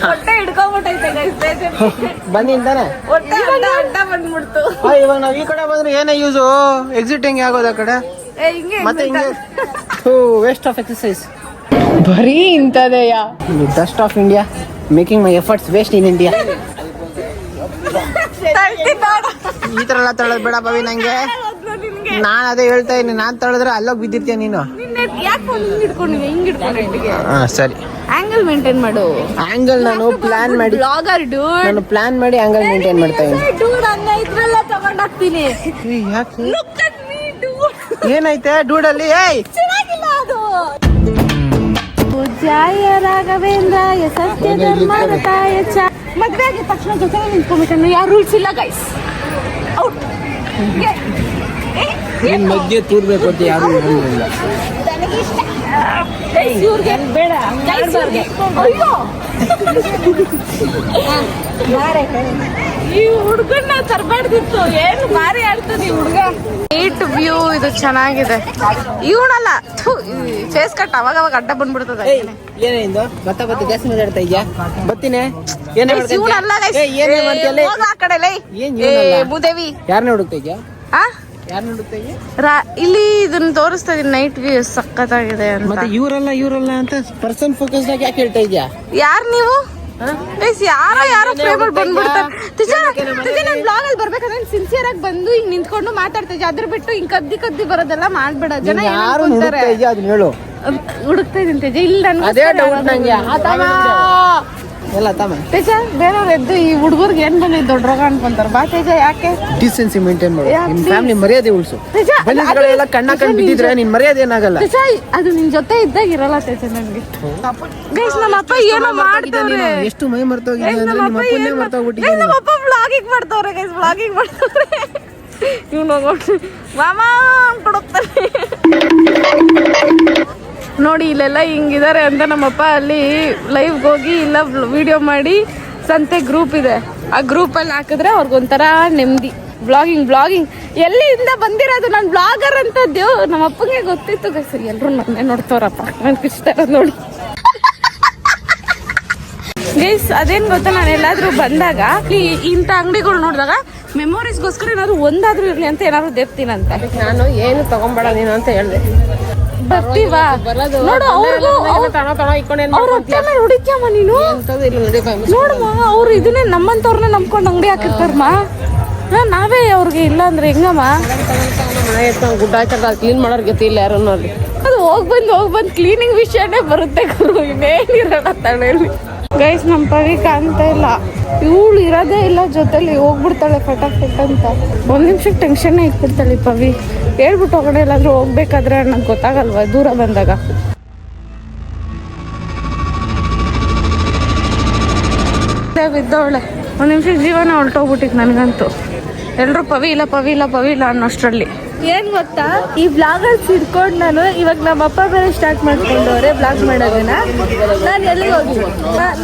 [SPEAKER 1] ಹೊಟ್ಟೆ ಹಿಡ್ಕೊಂಡ್ಬಿಟ್ಟೈತೆ.
[SPEAKER 2] ಬಂದಿಂದಾನೆ
[SPEAKER 1] ಹೊಟ್ಟೆ ಅಡ್ಡ ಬಂದ್ಬಿಡ್ತು.
[SPEAKER 2] ಇವಾಗ ನಾವ್ ಈ ಕಡೆ ಬಂದ್ರೆ ಏನೇ ಯೂಸು ಎಕ್ಸಿಟ್ ಹೆಂಗೆ ಆಗೋದು ಆ ಕಡೆ?
[SPEAKER 1] ಏ ಹಿಂಗೆ
[SPEAKER 2] ಮತ್ತೆ ಹಿಂಗೆ ವೇಸ್ಟ್ ಆಫ್ ಎಕ್ಸಸೈಸ್
[SPEAKER 1] ಬರೀ ಇಂಥದೆಯ?
[SPEAKER 2] Dust of India making my efforts waste in India ಈ ತರ ಎಲ್ಲ ತಳ್ಳೋದು ಬೇಡ ಬವಿ ನಂಗೆ. ನಾನ್ ಅದೇ ಹೇಳ್ತಾ ಇದ್ದೀನಿ ನಾನ್ ತಳೆದ್ರೆ ಅಲ್ಲೋಗಿ ಬಿದ್ದಿರ್ತೀಯ ನೀನು? ಹಾಂ ಸರಿ.
[SPEAKER 1] ಆಂಗಲ್ ಮೇಂಟೈನ್ ಮಾಡು.
[SPEAKER 2] ಆಂಗಲ್ ನಾನು ಪ್ಲಾನ್ ಮಾಡಿ
[SPEAKER 1] ಬ್ಲಾಗರ್ ಡೂಡ್
[SPEAKER 2] ನಾನು ಪ್ಲಾನ್ ಮಾಡಿ ಆಂಗಲ್ ಮೇಂಟೈನ್ ಮಾಡ್ತಾ ಇದ್ದೀನಿ.
[SPEAKER 1] ಡೂಡ್ ಅನ್ನ ಇದ್ರೆಲ್ಲ ತಗೊಂಡ್ ಹಾಕ್ತೀನಿ.
[SPEAKER 2] ಯಾಕೆ? ಡೂಡಲ್ಲಿ ಏಯ್!
[SPEAKER 1] ಪೂಜ್ಯಾಯ ರಾಘವೇಂದ್ರಾಯ ಸತ್ಯ ಧರ್ಮರತಾಯ ಚ. ಮದ್ವೆ ಆಗಿದ ತಕ್ಷಣ ಜೊತೆ ನಿಂತ್ಕೊಂಡ್ಬಿಟ್ಟು ಯಾವ ರೂಲ್ಸ್ ಇಲ್ಲ ಗೈಸ್ ಔಟ್
[SPEAKER 2] ನಿನ್ ಮಧ್ಯೆ ತೂರ್ಬೇಕು ಅಂತ ಯಾರು ಹೇಳಿಲ್ಲ
[SPEAKER 1] ಇವ್ರಿಗೆ. ಬೇಡ ಅಯ್ಯೋ. ಈ ಹುಡುಗನ್ನ ತರಬಾರ್ದಿತ್ತು. ಏನು ಬಾರಿ ಆಡ್ತದೆ ಈ ಹುಡುಗ. ನೀಟ್ ವ್ಯೂ ಇದು ಚೆನ್ನಾಗಿದೆ. ಇವನಲ್ಲ ಫೇಸ್ ಕಟ್ ಅವಾಗ ಅವಾಗ ಅಡ್ಡ ಬಂದ್ಬಿಡ್ತದೆ
[SPEAKER 2] ಏನಿಂದು ಬತ್ತ ಬತ್ತ ಜಾಸ್ತಿ ಮಾತಾಡ್ತಾ ಇದ್ಯಾ? ಬತ್ತಿನೇ ಏನೇ
[SPEAKER 1] ಇವನಲ್ಲ
[SPEAKER 2] ಏನೇ ಮಾಡ್ತೀಯಲ್ಲ?
[SPEAKER 1] ಆ ಕಡೆ ಲೈ
[SPEAKER 2] ಏನ್?
[SPEAKER 1] ಭೂದೇವಿ
[SPEAKER 2] ಯಾರನ್ನ ಹುಡುಕ್ತಾ ಇದ್ಯಾ?
[SPEAKER 1] ಆ? ಇಲ್ಲಿ ಇದನ್ನ ತೋರಿಸ್ತಾ ಇದೀನಿ ನೈಟ್ ವ್ಯೂ ಸಖತ್ತಾಗಿದೆ ಅಂತ.
[SPEAKER 2] ಮತ್ತೆ ಇವರಲ್ಲ ಇವರಲ್ಲ ಅಂತ ಪರ್ಸನ್ ಫೋಕಸ್ ಆಗಿ ಯಾಕೆ ಹೇಳ್ತಾ ಇದ್ಯಾ?
[SPEAKER 1] ಯಾರು ನೀವು? ಯಾರೋ ಯಾರೋ ಫ್ರೇಮಲ್ಲಿ ಬಂದ್ಬಿಡ್ತಾರೆ. ತಿಜ ನಾನು ಬ್ಲಾಗ್ ಅಲ್ಲಿ ಬರ್ಬೇಕಾದ್ರೆ ಸಿನ್ಸಿಯರ್ ಆಗಿ ಬಂದು ಹಿಂಗ್ ನಿಂತ್ಕೊಂಡು ಮಾತಾಡ್ತಾ ಇದ್ದೆ ಅದ್ರ ಬಿಟ್ಟು ಹಿಂಗ್ ಕದ್ದಿ ಕದ್ದಿ ಬರೋದೆಲ್ಲ ಮಾಡ್ಬೇಡ. ಜನ
[SPEAKER 2] ಯಾರು ಹುಡುಕ್ತಾ ಇದ್ದೀನಿ ಅದನ್ನ ಹೇಳು.
[SPEAKER 1] ಹುಡುಕ್ತಾ ಇದೀನಿ ತೇಜ. ಇಲ್ಲಿ ನನ್ಗೆ
[SPEAKER 2] ಅದೇ. ಎಲ್ಲ ತಮ್ಮ.
[SPEAKER 1] ತೇಜ ಬೇರೆಯವ್ರು ಎದ್ದು ಈ ಹುಡುಗರ್ಗೆ ಏನ್ ಬಂದಿದ್ದು ದೊಡ್ಡ ರೋಗ ಅನ್ಕೊಂತಾರ? ಬಾ ತೇಜ ಯಾಕೆ?
[SPEAKER 2] ಡಿಸೆನ್ಸಿ ಮೇಂಟೈನ್ ಮಾಡು.
[SPEAKER 1] ನಿಮ್ಮ
[SPEAKER 2] ನಿಮ್ ಫ್ಯಾಮಿಲಿ ಮರ್ಯಾದೆ ಉಳಿಸು.
[SPEAKER 1] ತೇಜ
[SPEAKER 2] ಬಂದಿದ್ಗಳೆಲ್ಲ ಕಣ್ಣ ಕಣ್ ಬಿದ್ದಿದ್ರೆ ನಿನ್ ಮರ್ಯಾದೆ ಏನಾಗಲ್ಲ.
[SPEAKER 1] ತೇಜ ಅದು ನಿನ್ ಜೊತೆ ಇದ್ದಾಗ ಇರಲ್ಲ ತೇಜ ನನ್ಗೆ. ಗೈಸ್ ನಮ್ಮ ಅಪ್ಪ ಏನೋ ಮಾಡ್ತಾವ್ರೆ.
[SPEAKER 2] ಎಷ್ಟು ಮೈ ಮರ್ತೋಗಿದೆ ಅಂದ್ರೆ
[SPEAKER 1] ನಮ್ಮ ಅಪ್ಪ ಏನ್ ಗೈಸ್ ನಮ್ಮ ಅಪ್ಪ ಬ್ಲಾಗಿಂಗ್ ಮಾಡ್ತಾವ್ರೆ ಗೈಸ್ ಬ್ಲಾಗಿಂಗ್ ಮಾಡ್ತಾವ್ರೆ. ಇವ್ನು ಹೋಗ್ಬಿಟ್ಟು ಮಾಮ ಕೊಡುತ್ತಾರೆ ನೋಡಿ ಇಲ್ಲೆಲ್ಲ ಹಿಂಗಿದ್ದಾರೆ ಅಂತ ನಮ್ಮಪ್ಪ ಅಲ್ಲಿ ಲೈವ್ಗೆ ಹೋಗಿ ಇಲ್ಲ ವಿಡಿಯೋ ಮಾಡಿ ಸಂತೆ ಗ್ರೂಪ್ ಇದೆ. ಆ ಗ್ರೂಪಲ್ಲಿ ಹಾಕಿದ್ರೆ ಅವ್ರಿಗೊಂಥರ ನೆಮ್ಮದಿ. ಬ್ಲಾಗಿಂಗ್ ಬ್ಲಾಗಿಂಗ್ ಎಲ್ಲಿಂದ ಬಂದಿರೋದು ನಾನು ಬ್ಲಾಗರ್ ಅಂತದ್ದು ನಮ್ಮ ಅಪ್ಪಂಗೆ ಗೊತ್ತಿತ್ತು ಸರಿ ಎಲ್ಲರೂ ನನ್ನೇ ನೋಡ್ತವ್ರಪ್ಪ. ನನ್ಗೆ ಇಷ್ಟ ನೋಡಿ. ಗೈಸ್ ಅದೇನ್ ಗೊತ್ತಾ? ನಾನು ಎಲ್ಲಾದ್ರೂ ಬಂದಾಗ ಇಂಥ ಅಂಗಡಿಗಳು ನೋಡಿದಾಗ ಮೆಮೊರೀಸ್ಗೋಸ್ಕರ ಏನಾದ್ರು ಒಂದಾದ್ರೂ ಇರಲಿ ಅಂತ ಏನಾದ್ರು ದೇಪ್ತೀನಂತ
[SPEAKER 2] ನಾನು ಏನು ತಗೊಂಬೇಡ ನೀನು ಅಂತ ಹೇಳ್ದೆ.
[SPEAKER 1] ಬರ್ತೀವಾ? ನೋಡು ಅವ್ರಿಗೂ ಅವ್ರ ಹೊಟ್ಟೆ ಮೇಲೆ ಹೊಡಿತ್ಯಮ್ಮ ನೀನು? ನೋಡಮ್ಮ ಅವ್ರು ಇದನ್ನೇ ನಮ್ಮಂತವ್ರನ್ನ ನಂಬ್ಕೊಂಡು ಅಂಗಡಿ ಹಾಕಿರ್ತಾರಮ್ಮ. ಹಾ, ನಾವೇ ಅವ್ರಿಗೆ ಇಲ್ಲ ಅಂದ್ರೆ ಹೆಂಗಮ್ಮ?
[SPEAKER 2] ಗುಡ್ಡ ಹಾಕಿರ್ತಾರೆ ಕ್ಲೀನ್ ಮಾಡೋರ್ ಗತಿ ಇಲ್ಲ ಯಾರು
[SPEAKER 1] ಅದು ಹೋಗ್ ಬಂದು ಹೋಗ್ ಬಂದು ಕ್ಲೀನಿಂಗ್ ವಿಷಯನೇ ಬರುತ್ತೆ ಗುರು ಇನ್ನೇನಿರೋಣ ತಲೆಯಲ್ಲಿ. ಗೈಸ್ ನಮ್ಮ ಪವಿ ಕಾಣ್ತಾ ಇಲ್ಲ. ಇವಳು ಇರೋದೇ ಇಲ್ಲ ಜೊತೆಲಿ ಹೋಗ್ಬಿಡ್ತಾಳೆ ಫಟಾಫಟ್ ಅಂತ. ಒಂದ್ ನಿಮಿಷಕ್ಕೆ ಟೆನ್ಷನ್ ಇಟ್ಬಿಡ್ತಾಳೆ ಪವಿ. ಹೇಳ್ಬಿಟ್ಟು ಹೋಗೋಣ, ಎಲ್ಲಾದ್ರೂ ಹೋಗ್ಬೇಕಾದ್ರೆ ನಂಗೆ ಗೊತ್ತಾಗಲ್ವಾ? ದೂರ ಬಂದಾಗ. ಬಿದ್ದವಳೆ. ಒಂದು ನಿಮಿಷ ಜೀವನ ಹೊರಟೋಗ್ಬಿಟ್ಟಿತ್ತು ನನಗಂತೂ. ಎಲ್ಲರೂ ಪವಿ ಇಲ್ಲ ಪವಿ ಇಲ್ಲ ಪವಿ ಇಲ್ಲ ಅನ್ನೋಷ್ಟರಲ್ಲಿ. ಏನ್ ಗೊತ್ತಾ? ಈ ಬ್ಲಾಗರ್ಸ್ ಸಿಡ್ಕೊಂಡು ನಾನು ಇವಾಗ ನಮ್ಮ ಅಪ್ಪ ಬೇರೆ ಸ್ಟಾರ್ಟ್ ಮಾಡ್ಕೊಂಡವ್ರೆ ಬ್ಲಾಗ್ ಮಾಡೋದನ್ನ. ನಾನು ಎಲ್ಲಿಗೆ ಹೋಗಿ?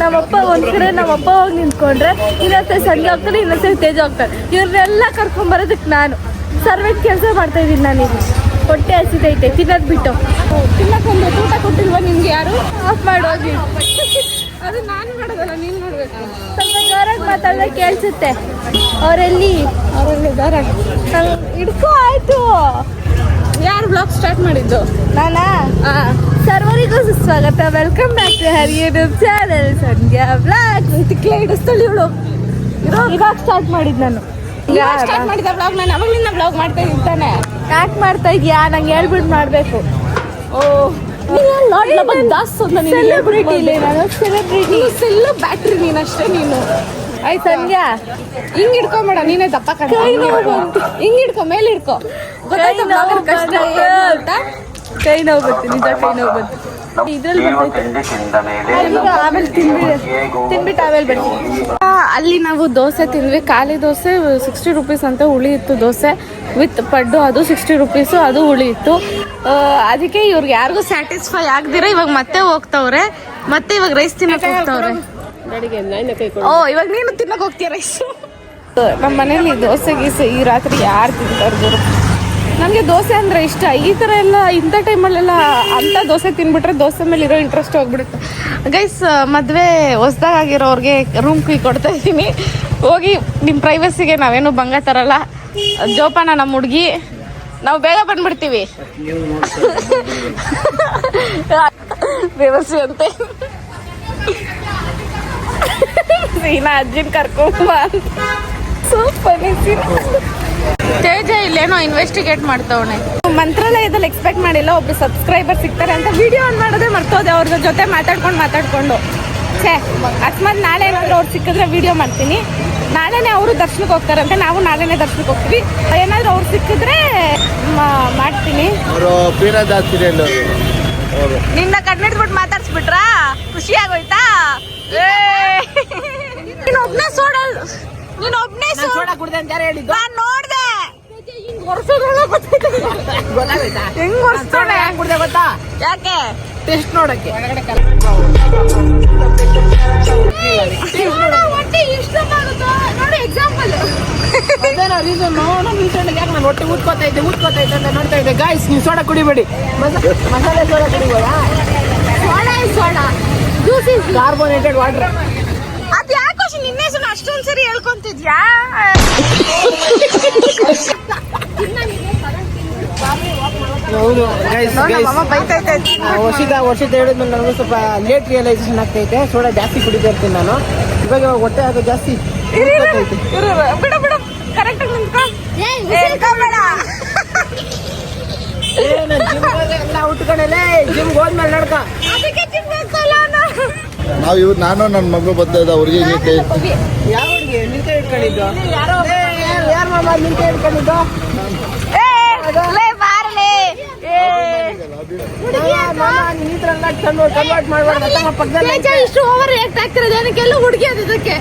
[SPEAKER 1] ನಮ್ಮಪ್ಪ ಒಂದ್ ಕಡೆ, ನಮ್ಮಪ್ಪ ಹೋಗಿ ನಿಂತ್ಕೊಂಡ್ರೆ ಇನ್ನೊಂದ್ಸರಿ ಸಂಜೆ ಹೋಗ್ತಾರೆ ಇನ್ನೊಂದ್ಸರಿ ತೇಜ್ ಹೋಗ್ತಾರೆ ಇವ್ರನ್ನೆಲ್ಲ ಕರ್ಕೊಂಡ್ ಬರೋದಕ್ಕೆ ನಾನು. ಸರ್ವೆಂಟ್ ಕೆಲಸ ಮಾಡ್ತಾ ಇದ್ದೀನಿ ನಾನೀಗ ಹೊಟ್ಟೆ ಹಸಿದೈತೆ ತಿನ್ನೋದು ಬಿಟ್ಟು. ತಿನ್ನಕ್ಕೊಂದು ಊಟ ಕೊಟ್ಟಿಲ್ವಾ ನಿಮ್ಗೆ ಯಾರು? ಆಫ್ ಮಾಡೋಗಿ ಅದು ನಾನು ಮಾತಾಡಿದ್ರೆ ಕೇಳಿಸುತ್ತೆ. ಅವರಲ್ಲಿ? ಅವರಲ್ಲಿ ಇದ್ದಾರೆ ಹಿಡ್ಕೋ ಆಯಿತು. ಯಾರು ಬ್ಲಾಗ್ ಸ್ಟಾರ್ಟ್ ಮಾಡಿದ್ದು?
[SPEAKER 5] ನಾನಾ?
[SPEAKER 1] ಸರ್ವರಿಗೂ ಸುಸ್ವಾಗತ. Welcome back to her YouTube channel Sandhya blog ತಿಕ್ಲೆ ಹಿಡಿಸ್ತಳಿ ಇವಳು. ಇವಾಗ ಸ್ಟಾರ್ಟ್ ಮಾಡಿದ್ ನಾನು. ಸ್ಟಾರ್ಟ್ ಮಾಡಿದ ಬ್ಲಾಗ್ ನಾನು. ಅವಾಗಲಿಂದ ಬ್ಲಾಗ್ ಮಾಡ್ತಾ ಇದ್ದಾನೆ ಯಾಕೆ ಮಾಡ್ತಾ ಇದೀಯಾ? ನಂಗೆ ಹೇಳ್ಬಿಟ್ಟು ಮಾಡಬೇಕು. ಓ. ಸೆಲೆಬ್ರಿಟಿ ಇಲ್ಲ ನಾನು ಸೆಲೆಬ್ರಿಟಿ ಸೆಲ್ಲು ಬ್ಯಾಟ್ರಿ ನೀನು ಅಷ್ಟೇ ನೀನು. ಆಯ್ತು ಸಂಧ್ಯಾ. ಹಿಂಗ್ ಹಿಡ್ಕೊಂಬೇಡ ನೀನೇ ದಪ್ಪ ಹಿಂಗ್ ಹಿಡ್ಕೊ. ಮೇಲೆ ಅಂತ? ಕೈ ನೋವು ಬಂತು ನಿಜ ಕೈ ನೋವು ಬಂತು. ಆಮೇಲೆ ತಿನ್ಬಿಟ್ಟು ತಿನ್ಬಿಟ್ಟು ಆಮೇಲೆ ಬರ್ತೀನಿ ಅಲ್ಲಿ ನಾವು ದೋಸೆ ತಿಂದ್ವಿ. ಖಾಲಿ ದೋಸೆ ಸಿಕ್ಸ್ಟಿ ರುಪೀಸ್ ಅಂತ ಹುಳಿ ಇತ್ತು ದೋಸೆ. ವಿತ್ ಪಡ್ಡು ಅದು ಸಿಕ್ಸ್ಟಿ ರುಪೀಸು ಅದು ಹುಳಿ ಇತ್ತು. ಅದಕ್ಕೆ ಇವ್ರಿಗೆ ಯಾರಿಗೂ ಸ್ಯಾಟಿಸ್ಫೈ ಆಗದಿರ ಇವಾಗ ಮತ್ತೆ ಹೋಗ್ತವ್ರೆ. ಮತ್ತೆ ಇವಾಗ ರೈಸ್ ತಿನ್ನಕ್ಕೆ ಹೋಗ್ತವ್ರೆ. ಓ, ಇವಾಗ ನೀನು ತಿನ್ನಕ್ ಹೋಗ್ತೀಯ ರೈಸ್ ನಮ್ಮ ಮನೇಲಿ ದೋಸೆ, ಗೀಸೆ ಈ ರಾತ್ರಿ ಯಾರು ತಿಂತಾರೆ ಗುರು? ನನಗೆ ದೋಸೆ ಅಂದರೆ ಇಷ್ಟ. ಈ ಥರ ಎಲ್ಲ, ಇಂಥ ಟೈಮಲ್ಲೆಲ್ಲ ಅಂಥ ದೋಸೆ ತಿನ್ಬಿಟ್ರೆ ದೋಸೆ ಮೇಲೆ ಇರೋ ಇಂಟ್ರೆಸ್ಟ್ ಹೋಗ್ಬಿಡುತ್ತೆ. ಗೈಸ್ ಮದುವೆ ಹೊಸ್ದಾಗಿರೋರಿಗೆ ರೂಮ್ ಕೀ ಕೊಡ್ತಾ ಇದ್ದೀನಿ ಹೋಗಿ ನಿಮ್ಮ ಪ್ರೈವಸಿಗೆ ನಾವೇನು ಭಂಗ ತರಲ್ಲ. ಜೋಪಾನ ನಮ್ಮ ಹುಡುಗಿ. ನಾವು ಬೇಗ ಬಂದ್ಬಿಡ್ತೀವಿ. ಬೇವಸಿ ಅಂತೆ. ಸೀನಾ ಅಜ್ಜಿನ ಕರ್ಕೊಂಬ ಸೂಪರ್ ತೇಜ ಇಲ್ಲೇನೋ ಇನ್ವೆಸ್ಟಿಗೇಟ್ ಮಾಡ್ತವಣೆ ಮಂತ್ರಾಲಯದಲ್ಲಿ ಎಕ್ಸ್ಪೆಕ್ಟ್ ಮಾಡಿಲ್ಲ ಒಬ್ರು ಸಬ್ಸ್ಕ್ರೈಬರ್ ಸಿಗ್ತಾರೆ ಅಂತ ವಿಡಿಯೋ ಆನ್ ಮಾಡೋದೇ ಮರ್ತೋದೆ ಅವ್ರ ಜೊತೆ ಮಾತಾಡ್ಕೊಂಡು ಮಾತಾಡ್ಕೊಂಡು. ಛೇ ಅಕಸ್ಮಾತ್ ನಾಳೆ ಏನಾದರೂ ಅವ್ರು ಸಿಕ್ಕಿದ್ರೆ ವಿಡಿಯೋ ಮಾಡ್ತೀನಿ. ನಾಳೆನೇ ಅವರು ದರ್ಶನಕ್ಕೆ ಹೋಗ್ತಾರಂತೆ ನಾವು ನಾಳೆನೇ ದರ್ಶನಕ್ಕೆ ಹೋಗ್ತೀವಿ. ಏನಾದರೂ ಅವ್ರು ಸಿಕ್ಕಿದ್ರೆ ಮಾ- ಮಾಡ್ತೀನಿ.
[SPEAKER 4] ಅವರು ಪೀನದಾಸ್ ಸೀರಿಯಲ್ ಅವರು
[SPEAKER 1] ನಿನ್ನ ಕಣ್ಣಿಡ್ಬಿಟ್ಟು ಮಾತಾಡ್ಸ್ಬಿಟ್ರಾ? ಖುಷಿ ಆಗೋಯ್ತಾ? ನಾನ್ ನೋಡ್ದೆ. ಹಿಂಗ್
[SPEAKER 2] ಕುಡ್ದೆ ಗೊತ್ತಾ?
[SPEAKER 1] ಯಾಕೆ?
[SPEAKER 2] ಟೆಸ್ಟ್ ನೋಡಕ್ಕೆ.
[SPEAKER 1] ಹೊಟ್ಟೆ
[SPEAKER 2] ಯಾಕೆ ನಾನು ಹೊಟ್ಟೆ ಊದ್ಕೋತಾ ಇದ್ದೆ ಊದ್ಕೋತಾ ಇದ್ದೆ ಅಂತ ನೋಡ್ತಾ ಇದ್ದೆ. ಗಾಯ್ಸ್ ನೀವು ಸೋಡಾ ಕುಡಿಬೇಡಿ. ಮಸ- ಮಸಾಲೆ soda ಕುಡಿಬೋದಾ?
[SPEAKER 1] Soda soda. Juice
[SPEAKER 2] carbonated water
[SPEAKER 1] ಅದ್ ಯಾಕೆ ಅಷ್ಟು ನಿನ್ನೆ ಹೆಸರು ಅಷ್ಟೊಂದ್ ಸರಿ ಹೇಳ್ಕೊಂತಿದ್ಯಾ?
[SPEAKER 2] ಹೌದು. ವರ್ಷದ ವರ್ಷದ ಹೇಳಿದ್ಮೇಲೆ ನನಗೂ ಸ್ವಲ್ಪ ಲೇಟ್ ರಿಯಲೈಸೇಷನ್ ಆಗ್ತೈತೆ. ಸೋಡಾ ಜಾಸ್ತಿ ಕುಡಿತಾ ಇರ್ತೀನಿ ನಾನು. ಇವಾಗ ಇವಾಗ ಹೊಟ್ಟೆ ಆಗೋ ಜಾಸ್ತಿ
[SPEAKER 1] ಬಿಡು ಬಿಡು. ಕರೆಕ್ಟ್ ಆಗಿ ನಿಂತ್ಕೊ. ನಿಂತ್ಕೊಬೇಡ
[SPEAKER 2] ಏ, ನಾನ್ gym ಹೋದ್ರೆ ಎಲ್ಲ ಉಟ್ಕೊಂಡೇನೆ ಜಿಮ್ ಹೋದ್ಮೇಲೆ ನಡ್ಕ.
[SPEAKER 4] ನಾವು ಇವ್ರು ನಾನು ನನ್ನ ಮಗಳು ಬರ್ತಾ ಇದ್ದ ಅವ್ರಿಗೆ ಹಿಂಗೆ
[SPEAKER 1] ಇಷ್ಟು ಓವರ್ ರಿಯಾಕ್ಟ್ ಆಗ್ತಿರೋದು. ಏನಕ್ಕೆಲ್ಲ ಹುಡುಗಿ ಅದಕ್ಕೆ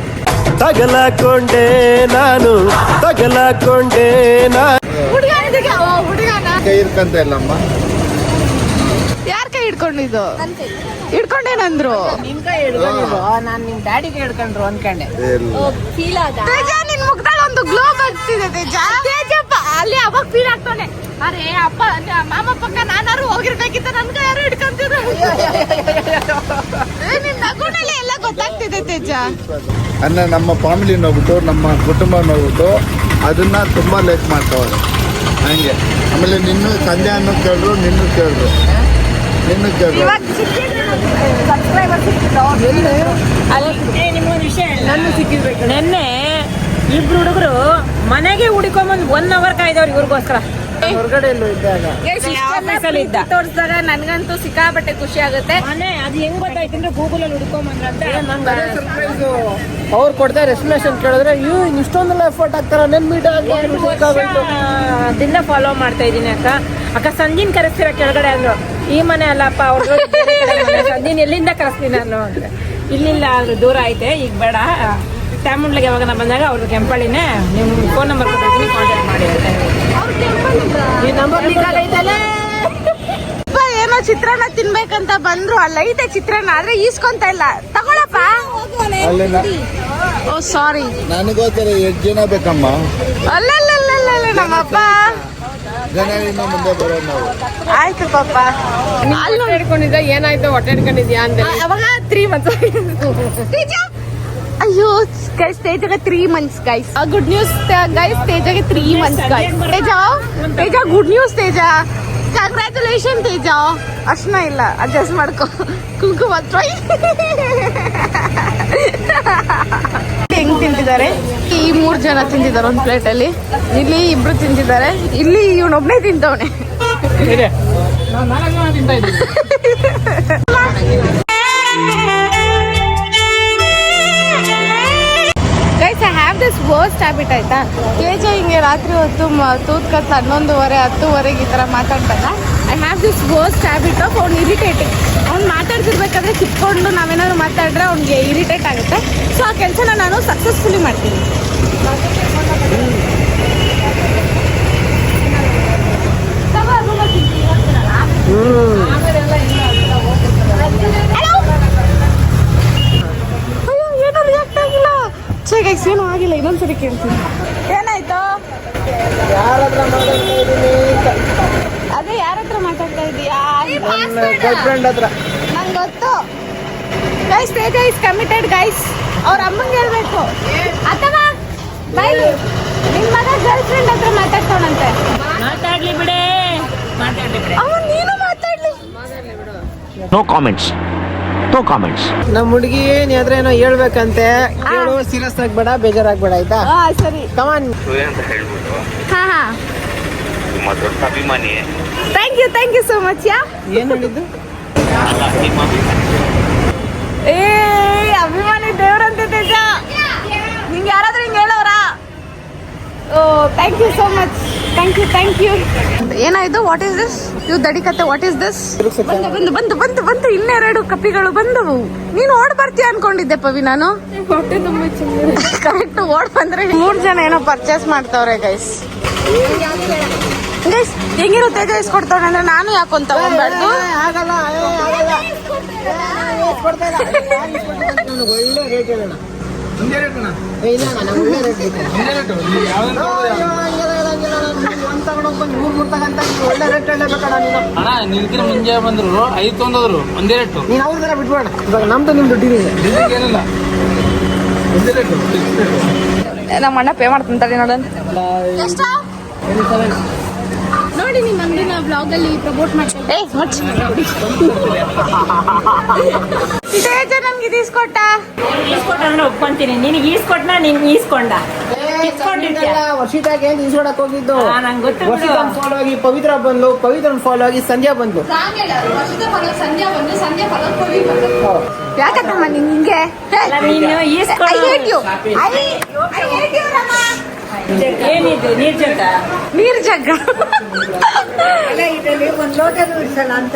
[SPEAKER 3] ತಗಲಕೊಂಡೆ ನಾನು ತಗಲಾಕೊಂಡೆ ನಾನು.
[SPEAKER 1] ಹುಡುಗ ಹುಡುಗನ.
[SPEAKER 4] ಕೈ ಇರ್ಕಂತ ಇಲ್ಲಮ್ಮ.
[SPEAKER 1] ಹಿಡ್ಕೊಂಡಿದ್ದು? ಹಿಡ್ಕೊಂಡೇನಂದ್ರು?
[SPEAKER 2] ನಿನ್ ಕೈ ಹಿಡ್ಕೊಂಡಿದ್ದು ನಾನ್ ನಿಮ್ ಡ್ಯಾಡಿಗೆ ಹಿಡ್ಕೊಂಡ್ರು ಅನ್ಕೊಂಡೆ.
[SPEAKER 1] ತೇಜ ನಿನ್ ಮುಖದಲ್ಲಿ ಒಂದು ಗ್ಲೋ ಬರ್ತಿದೆ ತೇಜ. ತೇಜಪ್ಪ ಅಲ್ಲಿ ಅವಾಗ ಫೀಲ್ ಆಗ್ತಾನೆ. ಅರೆ ಅಪ್ಪ ಮಾಮ ಪಕ್ಕ ನಾನಾರು ಹೋಗಿರ್ಬೇಕಿತ್ತು ನನ್ಗ ಯಾರು ಹಿಡ್ಕೊಂತಿದ್ರು. ಏ, ನಿನ್ ನಗುನಲ್ಲಿ ಎಲ್ಲ ಗೊತ್ತಾಗ್ತಿದೆ ತೇಜ.
[SPEAKER 4] ಅನ್ನ ನಮ್ಮ ಫ್ಯಾಮಿಲಿ ನೋಗ್ಬಿಟ್ಟು ನಮ್ಮ ಕುಟುಂಬ ನೋಗ್ಬಿಟ್ಟು ಅದನ್ನ ತುಂಬಾ ಲೈಕ್ ಮಾಡ್ತಾವ್ರೆ. ಹಂಗೆ. ಆಮೇಲೆ ನಿನ್ನೂ ಸಂಜೆ ಅನ್ನೋ ಕೇಳಿದ್ರು ನಿನ್ನೂ ಕೇಳಿದ್ರು
[SPEAKER 1] ಇವಾಗ
[SPEAKER 2] ಸಿಕ್ಕಿರ್ಬೇಕು. ನೆನ್ನೆ ಇಬ್ರು ಹುಡುಗರು ಮನೆಗೆ ಹುಡುಕೊಂಬಂದ್ ಒನ್ ಅವರ್ ಕಾಯ್ದವ್ರು ಇವ್ರಿಗೋಸ್ಕರ. ಹೊರಗಡೆ ಇದ್ದ.
[SPEAKER 1] ತೋರಿಸಿದಾಗ ನನ್ಗಂತೂ ಸಿಕ್ಕಾಪಟ್ಟೆ ಖುಷಿ ಆಗುತ್ತೆ.
[SPEAKER 2] ಮನೆ ಅದು ಹೆಂಗ್ ಗೊತ್ತಾಯ್ತು ಅಂದ್ರೆ ಗೂಗಲ್ ಅಲ್ಲಿ ಹುಡ್ಕೊಂಬಂದ್ರಂತೆ ಅವ್ರು ಕೊಡ್ತಾ ಎಸ್ಟಿಮೇಷನ್ ಕೇಳಿದ್ರೆ ಇವ್ ಇಷ್ಟೊಂದೆಲ್ಲ ಎಫರ್ಟ್ ಆಗ್ತಾರ ನೆನ್ ಮೀಟ್ ದಿನ ಫಾಲೋ ಮಾಡ್ತಾ ಇದೀನಿ ಅಕ್ಕ. ಅಕ್ಕ ಸಂಜಿನ್ ಕರೆಸ್ತೀರ ಕೆಳಗಡೆ ಅಂದ್ರು. ಈ ಮನೆ ಅಲ್ಲಪ್ಪ ಅವ್ರು ನೀನು ಎಲ್ಲಿಂದ ಕರೆಸ್ತೀನಿ ನಾನು ಅಂತ. ಇಲ್ಲಿಲ್ಲ ಅದು ದೂರ ಐತೆ ಈಗ ಬೇಡ. ಚಾಮುಂಡ್ಲಿಗೆ ಯಾವಾಗ ನಾ ಬಂದಾಗ ಅವ್ರದ್ದು ಕೆಂಪಳ್ಳಿನೇ ನಿಮ್ಮ ಫೋನ್ ನಂಬರ್ ಕೊಟ್ಟಿದ್ದೀನಿ ಕಾಂಟ್ಯಾಕ್ಟ್ ಮಾಡಿ ಅಂತ ಈ ನಂಬರ್ ಐತಲ್ಲ
[SPEAKER 1] ಅಪ್ಪ ಏನೋ ಚಿತ್ರಾನ್ನ ತಿನ್ಬೇಕಂತ ಬಂದ್ರು. ಅಲ್ಲೈತೆ ಚಿತ್ರಾನ್ನ ಆದ್ರೆ ಈಸ್ಕೊಂತ ಇಲ್ಲ. ತಗೊಳಪ್ಪ.
[SPEAKER 4] ಅಲ್ಲಿ
[SPEAKER 1] ಓ ಸಾರಿ
[SPEAKER 4] ನನಗೋಸ್ಕರ ಎಷ್ಟು ಜನ ಬೇಕಮ್ಮ.
[SPEAKER 1] ಅಲ್ಲಲ್ಲಲ್ಲಲ್ಲ ನಮ್ಮಪ್ಪ.
[SPEAKER 4] ಇನ್ನು ಮುಂದೆ ಬರೋದು ನಾವು.
[SPEAKER 1] ಆಯ್ತು ಪಾಪ. ಅಲ್ಲಿ
[SPEAKER 2] ಹಿಡ್ಕೊಂಡಿದ್ದ ಏನಾಯ್ತು? ಹೊಟ್ಟೆ ಹಿಡ್ಕೊಂಡಿದ್ಯಾ ಅಂತ
[SPEAKER 1] ಅವಾಗ ತ್ರೀ ಮಂತ್ಸ್ ಅಯ್ಯೋ guys ತೇಜಗೆ three months guys good news guys ತೇಜಗೆ three months guys Teja Teja good news Teja. Congratulation Teja. ಅರ್ಶನ ಇಲ್ಲ ಅಡ್ಜಸ್ಟ್ ಮಾಡ್ಕೊ. ಕುಂಕುಮ ಟ್ರೈ ಹೆಂಗ್ ತಿಂತಿದ್ದಾರೆ ಈ ಮೂರ್ ಜನ ತಿಂತಿದ್ದಾರೆ ಒಂದ್ ಪ್ಲೇಟ್ ಅಲ್ಲಿ. ಇಲ್ಲಿ ಇಬ್ರು ತಿಂತಿದ್ದಾರೆ ಇಲ್ಲಿ ಇವನೊಬ್ನೇ ತಿಂತವನೆ. Guys I have this worst habit ಆಯ್ತಾ? ತೇಜ ಹಿಂಗೆ ರಾತ್ರಿ ಹೊತ್ತು ತೂತ್ ಕತ್ ಹನ್ನೊಂದುವರೆ, ಹತ್ತುವರೆಗೆ ಈ ತರ ಮಾತಾಡ್ತಾನ. I have this worst habit of ಅವ್ನು ಇರಿಟೇಟಿಂಗ್ ಅವ್ನು ಮಾತಾಡ್ತಿರ್ಬೇಕಾದ್ರೆ ಕಿತ್ಕೊಂಡು ನಾವೇನಾದ್ರು ಮಾತಾಡಿದ್ರೆ ಅವ್ನಿಗೆ ಇರಿಟೇಟ್ ಆಗುತ್ತೆ. ಸೊ ಆ ಕೆಲಸನ ನಾನು ಸಕ್ಸಸ್ಫುಲಿ ಮಾಡ್ತೀನಿ. ಅಯ್ಯೋ ಏನೂ ಆಗಿಲ್ಲ ಇನ್ನೊಂದ್ಸರಿ ಕೇಳ್ತೀನಿ ಏನಾಯ್ತು? ಹತ್ರ ಮಾತಾಡ್ತಾ ಇದೀಯಾ
[SPEAKER 2] ಗರ್ಲ್ ಫ್ರೆಂಡ್ ಹತ್ರ.
[SPEAKER 1] ನಂಗೆ ಗೊತ್ತು. Guys Teja is committed guys ಅವ್ರ ಅಮ್ಮಂಗೆ ಹೇಳ್ಬೇಕು. ಅಥವಾ ಬೈ ನಿಮ್ಮ ಮಗ ಗರ್ಲ್ ಫ್ರೆಂಡ್ ಹತ್ರ ಮಾತಾಡ್ತಾನಂತೆ.
[SPEAKER 6] ಮಾತಾಡ್ಲಿ ಬಿಡೇ. ಮಾತಾಡ್ಲಿ ಬಿಡೆ.
[SPEAKER 1] ಅವ ನೀನು ಮಾತಾಡ್ಲಿ.
[SPEAKER 7] ನೋ ಕಾಮೆಂಟ್ಸ್ ನೋ ಕಾಮೆಂಟ್ಸ್
[SPEAKER 2] ನಮ್ಮ ಹುಡುಗಿ ಏನ್ ಹತ್ರ ಏನೋ ಹೇಳ್ಬೇಕಂತೆ ಹೇಳು ಸೀರಿಯಸ್ ಆಗ್ಬೇಡ ಬೇಜಾರಾಗ್ಬೇಡ ಆಯ್ತಾ?
[SPEAKER 1] ಹಾ ಸರಿ.
[SPEAKER 2] ಕಮಾನ್
[SPEAKER 1] ಹಾ ಹಾ.
[SPEAKER 7] ನಿಮ್ಮ ದೊಡ್ಡ ಅಭಿಮಾನಿ
[SPEAKER 1] thank you thank you so much ಯಾ?
[SPEAKER 2] ಏನು ಹೇಳಿದ್ದು?
[SPEAKER 1] ಏ ಅಭಿಮಾನಿ ದೇವರಂತೆ ತೇಜ. ನಿಂಗೆ ಯಾರಾದ್ರೂ ಹಿಂಗೆ ಹೇಳೋರಾ? ಓ thank you so much thank you thank you ಏನಾಯ್ತು? ವಾಟ್ ಈಸ್ ದಿಸ್ ಇವು ದಡಿ ಕತೆ ವಾಟ್ ಈಸ್ ದಿಸ್ ಬಂದು ಬಂದು ಬಂದು ಬಂದು ಬಂದು ಇನ್ನೆರಡು ಕಪಿಗಳು ಬಂದವು ನೀನು ಓಡ್ ಬರ್ತೀಯ ಅನ್ಕೊಂಡಿದ್ದೆ ಪವಿ ನಾನು. ಕರೆಕ್ಟ್ ಓಡ್ ಬಂದ್ರೆ ಮೂರ್ ಜನ ಏನೋ ಪರ್ಚೇಸ್ ಮಾಡ್ತಾವ್ರೆ ಗೈಸ್ ಗೈಸ್ ಹೆಂಗಿರುತ್ತೆ ಗೈಸ್ ಕೊಡ್ತಾಳೆ ಅಂದ್ರೆ ನಾನು
[SPEAKER 2] ಹೇಳೋಣ ಏ, ಇಲ್ಲ ಅಣ್ಣ,
[SPEAKER 8] ನಿಲ್ಕಿನ ಮುಂಜೆ ಬಂದ್ರು ಐದು ತೊಂದ್ರು ಒಂದೇ ರೇಟು.
[SPEAKER 2] ನೀನು ಅವ್ರ ತರ ಬಿಟ್ಬೇಡ ಇವಾಗ ನಮ್ದು ನಿಮ್ದು ಡೀಲಿಂಗ್
[SPEAKER 8] ಏನಿಲ್ಲ. ಒಂದೇ ರೇಟು
[SPEAKER 1] ನಮ್ಮ ಅಣ್ಣ ಪೇ ಮಾಡ್ತೀನಿ ತಡಿ ನೋಡೋಣ. ನೋಡಿ ನಿಮ್ಮ ಅಂಗಡಿನ ಬ್ಲಾಗ್ ಅಲ್ಲಿ ಪ್ರಮೋಟ್ ನಮ್ಗೆ
[SPEAKER 6] ಈಸ್ಕೊಟ್ಟಂದ್ರೆ ಒಪ್ಕೊಂತೀನಿ. ನಿನಗೆ ಈಸ್ಕೊಟ್ನ ನೀನ್ ಈಸ್ಕೊಂಡ.
[SPEAKER 2] ವರ್ಷಿತಾಗೆ ಈಸ್ಕೊಡಕ್ ಹೋಗಿದ್ದು. ವರ್ಷಿತನ್ ಫಾಲೋ ಆಗಿ ಪವಿತ್ರ ಬಂದು ಪವಿತ್ರನ್ ಫಾಲೋ ಆಗಿ ಸಂಧ್ಯಾ ಬಂದು
[SPEAKER 1] ಸಂಧ್ಯಾ ಬಂದು. ಸಂಧ್ಯಾ ಯಾಕತ್ತಮ್ಮ ನಿನ್ ಹಿಂಗೆ
[SPEAKER 6] ಅಲ್ಲ, ನೀನು ಈಸ್ಕೊಡು. ಏನಿದು
[SPEAKER 1] ನೀರ್ ಜಗ್ಗ
[SPEAKER 5] ಅಲ್ಲ ಜಗ್ಗ ಒಂದು ಲೋಟನೂ ಇಡ್ಸಲ್ಲ ಅಂತ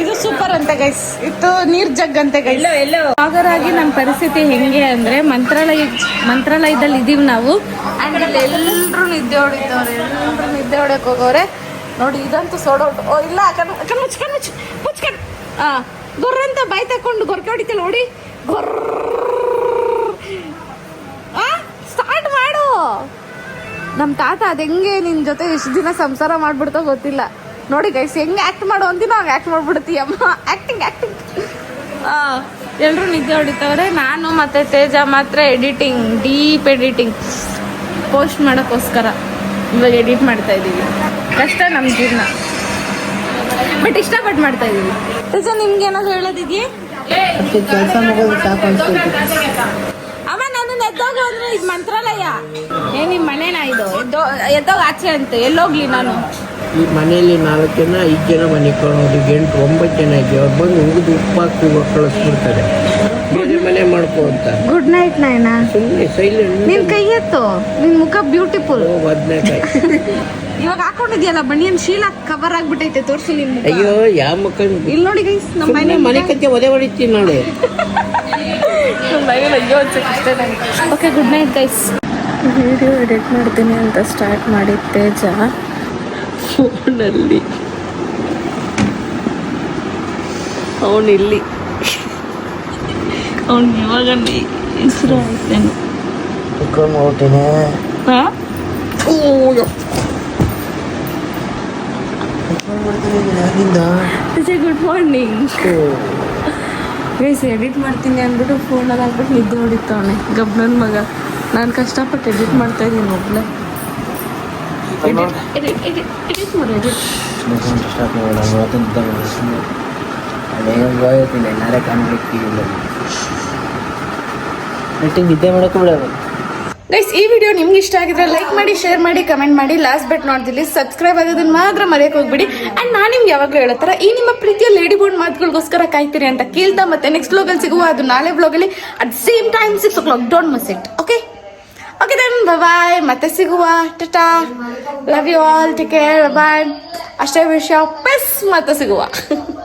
[SPEAKER 1] ಇದು ಸೂಪರ್ ಅಂತ ಗೈಸ್ ಇತ್ತು ನೀರ್ ಜಗ್ ಅಂತ ಗೈಸ್ ಹಾಗಾಗಿ ನಮ್ಮ ಪರಿಸ್ಥಿತಿ ಹೆಂಗೆ ಅಂದ್ರೆ ಮಂತ್ರಾಲಯ ಮಂತ್ರಾಲಯದಲ್ಲಿ ಇದೀವಿ ನಾವು. ಆ್ಯಂಡ್ ಎಲ್ಲರೂ ನಿದ್ದೆ ಹೊಡಿತವ್ರೆ ಎಲ್ಲರೂ ನಿದ್ದೆ ಹೊಡಕ್ ಹೋಗೋರೆ. ನೋಡಿ ಇದಂತೂ ಸೋಡೋಟ್ ಓ ಇಲ್ಲ ಕಣ್ ಕಣ್ ಮುಚ್ಚ್ ಕಣ್ ಮುಚ್ಚ್ ಮುಚ್ಚ್ ಕಣ್ ಆ ಗೊರ್ರಂತ ಬಾಯ್ ತಕೊಂಡು ಗೊರ್ಕೆ ಹೊಡಿತಿಲ್ಲ ನೋಡಿ. ಗೊರ್ ನಮ್ಮ ತಾತ ಅದು ಹೆಂಗೆ ನಿನ್ನ ಜೊತೆ ಇಷ್ಟು ದಿನ ಸಂಸಾರ ಮಾಡ್ಬಿಡ್ತಾ ಗೊತ್ತಿಲ್ಲ. ನೋಡಿ ಗೈಸ್ ಹೆಂಗೆ ಆಕ್ಟ್ ಮಾಡು ಅಂತೀನೋ ಹಂಗೆ ಆಕ್ಟ್ ಮಾಡ್ಬಿಡ್ತೀಯಮ್ಮ. ಆಕ್ಟಿಂಗ್ ಆಕ್ಟಿಂಗ್ ಎಲ್ಲರೂ ನಿದ್ದೆ ಹೊಡಿತವ್ರೆ. ನಾನು ಮತ್ತೆ ತೇಜ ಮಾತ್ರ ಎಡಿಟಿಂಗ್ ಡೀಪ್ ಎಡಿಟಿಂಗ್ ಪೋಸ್ಟ್ ಮಾಡೋಕ್ಕೋಸ್ಕರ ಇವಾಗ ಎಡಿಟ್ ಮಾಡ್ತಾ ಇದ್ದೀವಿ ಕಷ್ಟ ನಮ್ಮ ಜೀವನ. ಬಟ್ ಇಷ್ಟಪಟ್ಟು ಮಾಡ್ತಾ ಇದ್ದೀವಿ ತೇಜ ನಿಮ್ಗೆ ಏನಾದ್ರು ಹೇಳೋದಿದೆಯೇ?
[SPEAKER 2] ಕೆಲಸ ಮುಗಿದು ಸಾಕು ಅನ್ಸ್ತೈತಿ
[SPEAKER 1] ಅಮ್ಮ ನಾನು ಎದ್ದೋಗು ಇದು ಮಂತ್ರಾಲಯ? ಏ ನಿಮ್ಮ ಮನೆನಾ ಇದು? ಎದ್ದೋ ಎದ್ದೋಗ ಆಚೆ ಅಂತೆ, ಎಲ್ಲೋಗ್ಲಿ ನಾನು.
[SPEAKER 2] ಈ ಮನೆಯಲ್ಲಿ ನಾಲ್ಕು ಜನ, ಐದು ಜನ ಮನೆ ಕೊಡೋದು ಎಂಟು, ಒಂಬತ್ತು ಜನ ಇದ್ದೀವಿ. ಅವ್ರು ಬಂದು ಉಗಿದು ಉಪ್ಪು ಹಾಕಿ ಇವಾಗ ಕಳಿಸ್ಬಿಡ್ತಾರೆ ಮನೆ ಮಾಡ್ಕೋ ಅಂತ.
[SPEAKER 1] ಗುಡ್ ನೈಟ್ ನೈನಾ
[SPEAKER 2] ಸುಮ್ಮನೆ ಸೈಲೆಂಟ್
[SPEAKER 1] ನಿನ್ ಕೈ ಎತ್ತು? ನಿನ್ ಮುಖ ಬ್ಯೂಟಿಫುಲ್
[SPEAKER 2] ಬದನೆಕಾಯಿ
[SPEAKER 1] ಇವಾಗ ಹಾಕೊಂಡಿದ್ಯಲ್ಲ ಬನಿಯನ್ ಶೀಲ ಕವರ್ ಆಗ್ಬಿಟ್ಟೈತೆ ತೋರ್ಸು ನಿನ್ ಮುಖ.
[SPEAKER 2] ಅಯ್ಯೋ ಯಾವ ಮಕ್ಕಳು
[SPEAKER 1] ಇಲ್ಲಿ ನೋಡಿ ಗೈಸ್ ನಮ್ಮ ಮನೆ
[SPEAKER 2] ಮನೆ ಕತ್ತೆ ಒದೆ ಹೊಡಿತೀನಿ ನೋಡಿ
[SPEAKER 1] okay good night guys video edit ಮಾಡ್ತೀನಿ ಅಂತ ಸ್ಟಾರ್ಟ್ ಮಾಡಿದ್ದೆ ತೇಜ ಫೋನಲ್ಲಿ ಅವನಿಲ್ಲಿ. ಅವ್ನು ಇವಾಗ ಹೆಸರು ಆಯ್ತೇನು ಹಾ ಗುಡ್ ಮಾರ್ನಿಂಗ್ ಗೈಸ್ ಎಡಿಟ್ ಮಾಡ್ತೀನಿ ಅಂದ್ಬಿಟ್ಟು ಫೋನಲ್ಲಿ ಹಾಕ್ಬಿಟ್ಟು ನಿದ್ದೆ ಹೊಡಿತಾವನೆ ಗಬ್ನನ್ ಮಗ ನಾನು ಕಷ್ಟಪಟ್ಟು ಎಡಿಟ್ ಮಾಡ್ತಾ ಇದ್ದೀನಿ ಒಬ್ಳೆ
[SPEAKER 2] ನಿದ್ದೆ ಮಾಡಕ್ಕೂ ಬಿಡೋದು
[SPEAKER 1] ಗೈಸ್ ಈ ವಿಡಿಯೋ ನಿಮ್ಗೆ ಇಷ್ಟ ಆಗಿದ್ರೆ ಲೈಕ್ ಮಾಡಿ ಶೇರ್ ಮಾಡಿ ಕಮೆಂಟ್ ಮಾಡಿ. ಲಾಸ್ಟ್ ಬೆಟ್ ನೋಡ್ದಿಲ್ಲಿ ಸಬ್ಸ್ಕ್ರೈಬ್ ಆಗೋದನ್ನ ಮಾತ್ರ ಮರೆಯಕ್ಕೆ ಹೋಗ್ಬಿಡಿ. ಅಂಡ್ ನಾನು ನಿಮ್ಗೆ ಯಾವಾಗಲೂ ಹೇಳೋ ಥರ ಈ ನಿಮ್ಮ ಪ್ರೀತಿಯ ಲೇಡಿ ಬೋರ್ಡ್ ಮಾತುಗಳಿಗೋಸ್ಕರ ಕಾಯ್ತೀರಿ ಅಂತ ಕೇಳ್ತಾ ಮತ್ತೆ ನೆಕ್ಸ್ಟ್ ವ್ಲಾಗಲ್ಲಿ ಸಿಗುವ ಅದು ನಾಳೆ ವ್ಲಾಗಲ್ಲಿ at same time six o'clock don't miss it okay okay then bye ಮತ್ತೆ ಸಿಗುವ. Tata love you all take care bye ಅಷ್ಟೇ ವಿಷಯ. ಪೆಸ್ ಮತ್ತೆ ಸಿಗುವ.